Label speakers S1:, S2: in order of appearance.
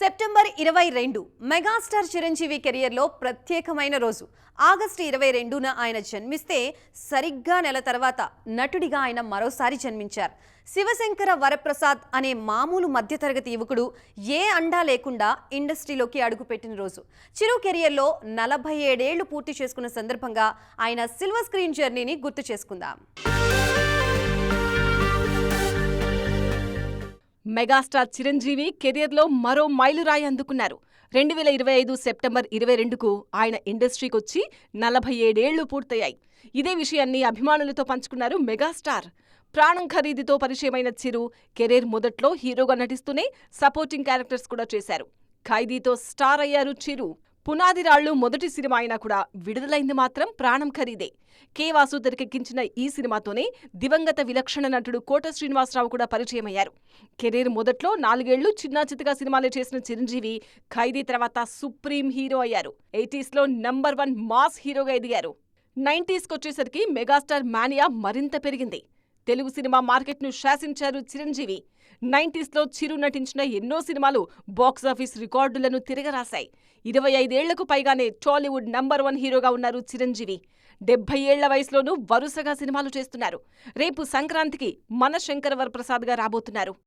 S1: September ఇరవై రెండు megastar Chiranjeevi కెరియర్లో ప్రత్యేకమైన రోజు. ఆగస్టు ఇరవై రెండున ఆయన జన్మిస్తే సరిగ్గా నెల తర్వాత నటుడిగా ఆయన మరోసారి జన్మించారు. శివశంకర వరప్రసాద్ అనే మామూలు మధ్యతరగతి యువకుడు ఏ అండా లేకుండా ఇండస్ట్రీలోకి అడుగుపెట్టిన రోజు. చిరు కెరియర్లో నలభై ఏడేళ్ళు పూర్తి చేసుకున్న సందర్భంగా ఆయన సిల్వర్ స్క్రీన్ జర్నీని గుర్తు చేసుకుందాం.
S2: మెగాస్టార్ చిరంజీవి కెరీర్లో మరో మైలురాయి అందుకున్నారు. రెండు వేల ఇరవై ఐదు సెప్టెంబర్ ఇరవై రెండుకు ఆయన ఇండస్ట్రీకి వచ్చి నలభై ఏడేళ్ళు పూర్తయ్యాయి. ఇదే విషయాన్ని అభిమానులతో పంచుకున్నారు మెగాస్టార్. ప్రాణం ఖరీదుతో పరిచయమైన చిరు కెరీర్ మొదట్లో హీరోగా నటిస్తూనే సపోర్టింగ్ క్యారెక్టర్స్ కూడా చేశారు. ఖైదీతో స్టార్ అయ్యారు చిరు. పునాది రాళ్ళు మొదటి సినిమా అయినా కూడా విడుదలైంది మాత్రం ప్రాణం ఖరీదే. కే వాసు తెరకెక్కించిన ఈ సినిమాతోనే దివంగత విలక్షణ నటుడు కోట శ్రీనివాసరావు కూడా పరిచయమయ్యారు. కెరీర్ మొదట్లో నాలుగేళ్ళు చిన్నా చితగా సినిమాలు చేసిన చిరంజీవి ఖైదీ తర్వాత సుప్రీం హీరో అయ్యారు. ఎయిటీస్లో నంబర్ వన్ మాస్ హీరోగా ఎదిగారు. నైంటీస్కొచ్చేసరికి మెగాస్టార్ మానియా మరింత పెరిగింది. తెలుగు సినిమా మార్కెట్ను శాసించారు చిరంజీవి. నైంటీస్లో చిరు నటించిన ఎన్నో సినిమాలు బాక్సాఫీస్ రికార్డులను తిరగరాశాయి. ఇరవై ఐదేళ్ళకు పైగానే టాలీవుడ్ నంబర్ వన్ హీరోగా ఉన్నారు చిరంజీవి. డెబ్బై ఏళ్ళ వయసులోనూ వరుసగా సినిమాలు చేస్తున్నారు. రేపు సంక్రాంతికి మన శంకర వరప్రసాద్గా రాబోతున్నారు.